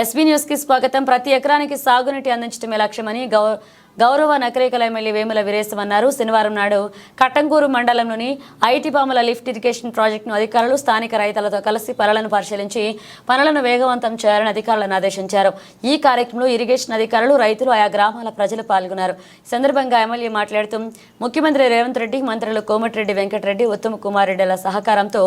SB న్యూస్కి స్వాగతం. ప్రతి ఎకరానికి సాగునీటి అందించడమే లక్ష్యమని గౌ గౌరవ నకరేకల ఎమ్మెల్యే వేముల వీరేశమన్నారు శనివారం నాడు కట్టంగూరు మండలంలోని ఐటీ పాముల లిఫ్ట్ ఇరిగేషన్ ప్రాజెక్టును అధికారులు స్థానిక రైతులతో కలిసి పనులను పరిశీలించి పనులను వేగవంతం చేయాలని అధికారులను ఆదేశించారు. ఈ కార్యక్రమంలో ఇరిగేషన్ అధికారులు రైతులు ఆయా గ్రామాల ప్రజలు పాల్గొన్నారు. ఈ సందర్భంగా ఎమ్మెల్యే మాట్లాడుతూ ముఖ్యమంత్రి రేవంత్ రెడ్డి మంత్రులు కోమటిరెడ్డి వెంకటరెడ్డి ఉత్తమ్ కుమార్ రెడ్డిల సహకారంతో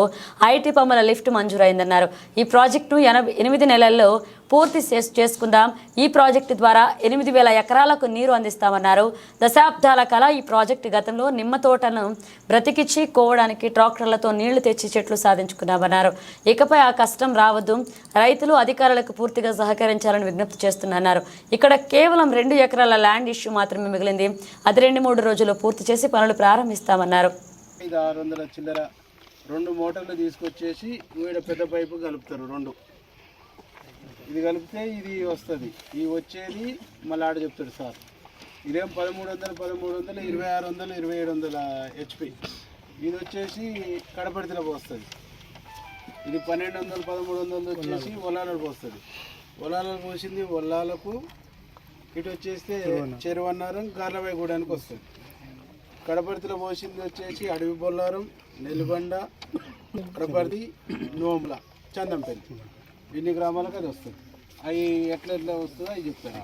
ఐటీ పాముల లిఫ్ట్ మంజూరైందన్నారు. ఈ ప్రాజెక్టును ఎనభై ఎనిమిది నెలల్లో పూర్తి చేసుకుందాం. ఈ ప్రాజెక్టు ద్వారా ఎనిమిది వేల ఎకరాలకు నీరు ప్రారంభిస్తామన్నారు. దశాబ్దాల కల ఈ ప్రాజెక్టు గతంలో నిమ్మ తోటను బ్రతికిచ్చి కోవడానికి ట్రాక్టర్లతో నీళ్ళు తెచ్చి చెట్లు సాధించుకున్నామన్నారు. ఇకపై ఆ కష్టం రావద్దు. రైతులు అధికారులకు పూర్తిగా సహకరించాలని విజ్ఞప్తి చేస్తున్నారు ఇక్కడ కేవలం రెండు ఎకరాల ల్యాండ్ ఇష్యూ మాత్రమే మిగిలింది. అది రెండు మూడు రోజుల్లో పూర్తి చేసి పనులు ప్రారంభిస్తామన్నారు. ఆరు వందల చిల్లర రెండు మోటార్లు తీసుకొచ్చేసి ఈడ పెద్ద పైపు కలుపుతారు రెండు. ఇది కలిపితే ఇది వస్తుంది. ఇది వచ్చేది మళ్ళీ ఆడ చెప్తాడు సార్. ఇదేం పదమూడు వందలు పదమూడు వందలు ఇరవై ఆరు వందలు ఇరవై ఏడు వందల హెచ్పి ఇది వచ్చేసి కడపడితలో పోస్తుంది. ఇది పన్నెండు వందలు పదమూడు వందలు వచ్చేసి ఒలాలకు పోస్తుంది. ఒలాలకు పోసింది ఒల్లాలకు ఇటు వచ్చేస్తే చెరువన్నారం గార్లబాయిగూడానికి వస్తుంది. కడపర్తిలో పోసింది వచ్చేసి అడవి బొల్లారం నెల్లిబండ కడపర్తి నోముల చందంపల్లి. ఇన్ని గ్రామాలకు అది వస్తుంది. అవి ఎట్లా ఎట్లా వస్తుందో అవి చెప్తాను.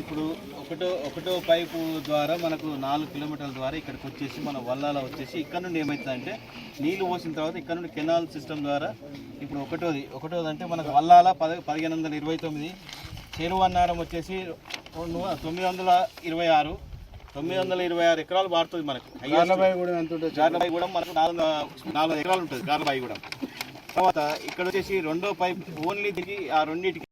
ఇప్పుడు ఒకటో ఒకటో పైపు ద్వారా మనకు నాలుగు కిలోమీటర్ల ద్వారా ఇక్కడికి వచ్చేసి మన వల్లాల వచ్చేసి ఇక్కడ నుండి ఏమవుతుందంటే నీళ్ళు పోసిన తర్వాత ఇక్కడ నుండి కెనాల్ సిస్టమ్ ద్వారా ఇప్పుడు ఒకటోది. ఒకటోది అంటే మనకు వల్లాల పద పదిహేను వందల ఇరవై తొమ్మిది చెరువన్నారం వచ్చేసి రెండు తొమ్మిది వందల ఇరవై ఆరు తొమ్మిది వందల ఇరవై ఆరు ఎకరాలు పారుతుంది మనకు. గార్లబాయి కూడా మనకు నాలుగు నాలుగు ఎకరాలు ఉంటుంది గార్లబాయి కూడా తర్వాత ఇక్కడ వచ్చేసి రెండో పైప్ ఓన్లీ దిగి ఆ రెండింటికి